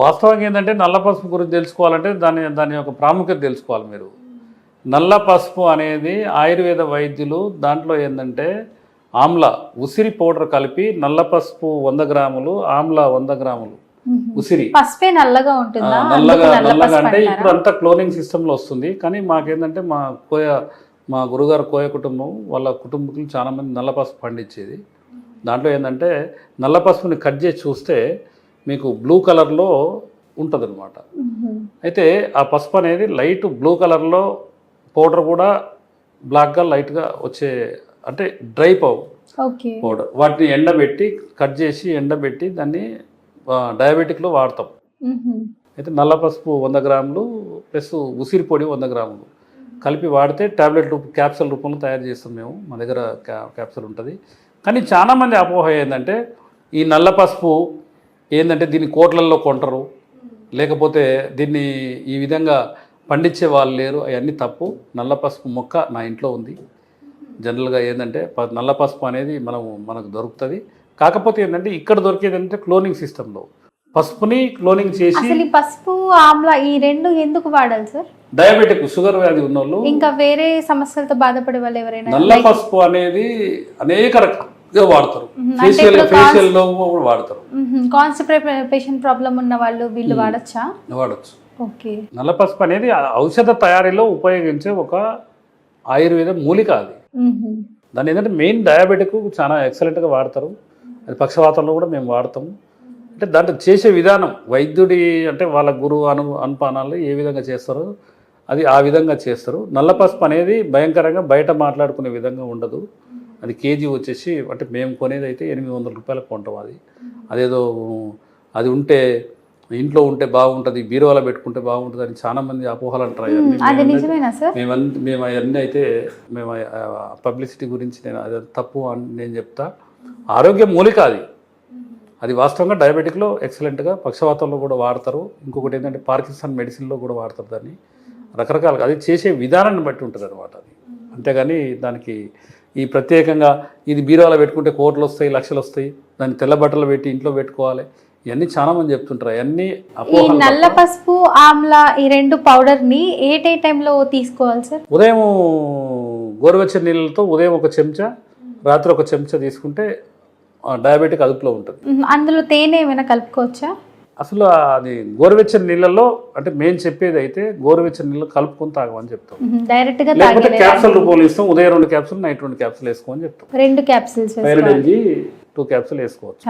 వాస్తవంగా ఏంటంటే నల్ల పసుపు గురించి తెలుసుకోవాలంటే దాని దాని యొక్క ప్రాముఖ్యత తెలుసుకోవాలి మీరు. నల్ల పసుపు అనేది ఆయుర్వేద వైద్యులు దాంట్లో ఏంటంటే ఆమ్ల ఉసిరి పౌడర్ కలిపి నల్ల పసుపు వంద గ్రాములు ఆమ్ల వంద గ్రాములు ఉసిరి. పసుపే నల్లగా ఉంటుందా? నల్లగా నల్లగా అంటే? ఇప్పుడు అంతా క్లోనింగ్ సిస్టంలో వస్తుంది. కానీ మాకేంటంటే మా కోయ మా గురుగారు కోయ కుటుంబం వాళ్ళ కుటుంబకులు చాలా మంది నల్ల పసుపు పండించేది. దాంట్లో ఏంటంటే నల్ల పసుపుని కట్ చేసి చూస్తే మీకు బ్లూ కలర్లో ఉంటుంది అనమాట. అయితే ఆ పసుపు అనేది లైట్ బ్లూ కలర్లో పౌడర్ కూడా బ్లాక్గా లైట్గా వచ్చే అంటే డ్రై పౌ పౌడర్ వాటిని ఎండబెట్టి కట్ చేసి ఎండబెట్టి దాన్ని డయాబెటిక్లో వాడతాం. అయితే నల్ల పసుపు వంద గ్రాములు ప్లస్ ఉసిరి పొడి వంద గ్రాములు కలిపి వాడితే టాబ్లెట్ రూప క్యాప్సూల్ రూపంలో తయారు చేస్తాం మేము. మా దగ్గర క్యా క్యాప్సూల్ ఉంటుంది. కానీ చాలామంది అపోహ ఏంటంటే ఈ నల్ల పసుపు ఏంటంటే దీన్ని కోట్లల్లో కొంటారు. లేకపోతే దీన్ని ఈ విధంగా పండించే వాళ్ళు లేరు. అవన్నీ తప్పు. నల్ల పసుపు మొక్క నా ఇంట్లో ఉంది. జనరల్గా ఏంటంటే ప- నల్ల పసుపు అనేది మనం మనకు దొరుకుతుంది. కాకపోతే ఏంటంటే ఇక్కడ దొరికేది ఏంటంటే క్లోనింగ్ సిస్టంలో. పసుపుని క్లోనింగ్ చేసి అసలు ఈ పసుపు ఆమ్ల ఈ రెండు ఎందుకు వాడాలి సార్? డయాబెటిక్ షుగర్ వ్యాధి ఉన్నోళ్ళు ఇంకా వేరే సమస్యలతో బాధపడే వాళ్ళు ఎవరైనా నల్ల పసుపు అనేది అనేక వాడతారు. ఫేషియల్ ఫేషియల్లో కూడా వాడతారు. కాన్స్టిపేషన్ ప్రాబ్లం ఉన్న వాళ్ళు వీళ్ళు వాడచ్చా? వాడచ్చు. ఓకే. నల్ల పసుపు అనేది ఔషధ తయారీలో ఉపయోగించే ఒక ఆయుర్వేద మూలిక అది. దాన్ని ఏంటంటే మెయిన్ డయాబెటిక్ చాలా ఎక్సలెంట్గా వాడతారు. అది పక్షవాతంలో కూడా మేము వాడతాము అంటే దాంట్లో చేసే విధానం వైద్యుడి అంటే వాళ్ళ గురువు అను అనుపానాలు ఏ విధంగా చేస్తారో అది ఆ విధంగా చేస్తారు. నల్ల పసుపు అనేది భయంకరంగా బయట మాట్లాడుకునే విధంగా ఉండదు. అది కేజీ వచ్చేసి అంటే మేము కొనేది అయితే ఎనిమిది వందల రూపాయలకు కొంటాం అది. అదేదో అది ఉంటే ఇంట్లో ఉంటే బాగుంటుంది బీరువాలో పెట్టుకుంటే బాగుంటుంది అని చాలా మంది అపోహలు అంటారు మేము. అవన్నీ. అయితే మేము పబ్లిసిటీ గురించి నేను అది తప్పు అని నేను చెప్తా. ఆరోగ్య మూలిక అది. అది వాస్తవంగా డయాబెటిక్లో ఎక్సలెంట్గా పక్షవాతంలో కూడా వాడతారు. ఇంకొకటి ఏంటంటే పార్కిన్సన్ మెడిసిన్లో కూడా వాడతారు దాన్ని. రకరకాలుగా అది చేసే విధానాన్ని బట్టి ఉంటుంది అనమాట అది అంతేగాని దానికి ఈ ప్రత్యేకంగా ఇది బీరువాలో పెట్టుకుంటే కోట్లు వస్తాయి లక్షలు వస్తాయి. దాన్ని తెల్ల బట్టలు పెట్టి ఇంట్లో పెట్టుకోవాలి. ఇవన్నీ చాలా మంది చెప్తుంటారు. అవన్నీ ఈ నల్ల. పసుపు ఆమ్ల ఈ రెండు పౌడర్ని ఏ టే టైంలో తీసుకోవాలి సార్? ఉదయం గోరువెచ్చని నీళ్ళతో ఉదయం ఒక చెంచా రాత్రి ఒక చెంచా తీసుకుంటే డయాబెటిక్ అదుపులో ఉంటుంది. అందులో తేనె ఏమైనా కలుపుకోవచ్చా? అసలు అది గోరువెచ్చని నీళ్ళల్లో అంటే మేము చెప్పేది అయితే గోరువెచ్చని నీళ్ళు కలుపుకొని తాగమని చెప్తాం. డైరెక్ట్గా లేకపోతే క్యాప్సూల్ రూపంలో ఇస్తాం ఉదయం రెండు క్యాప్సూల్ నైట్ రెండు క్యాప్సూల్ వేసుకోమని చెప్తాం. రెండు క్యాప్సిల్స్ టూ క్యాప్సూల్ వేసుకోవచ్చు.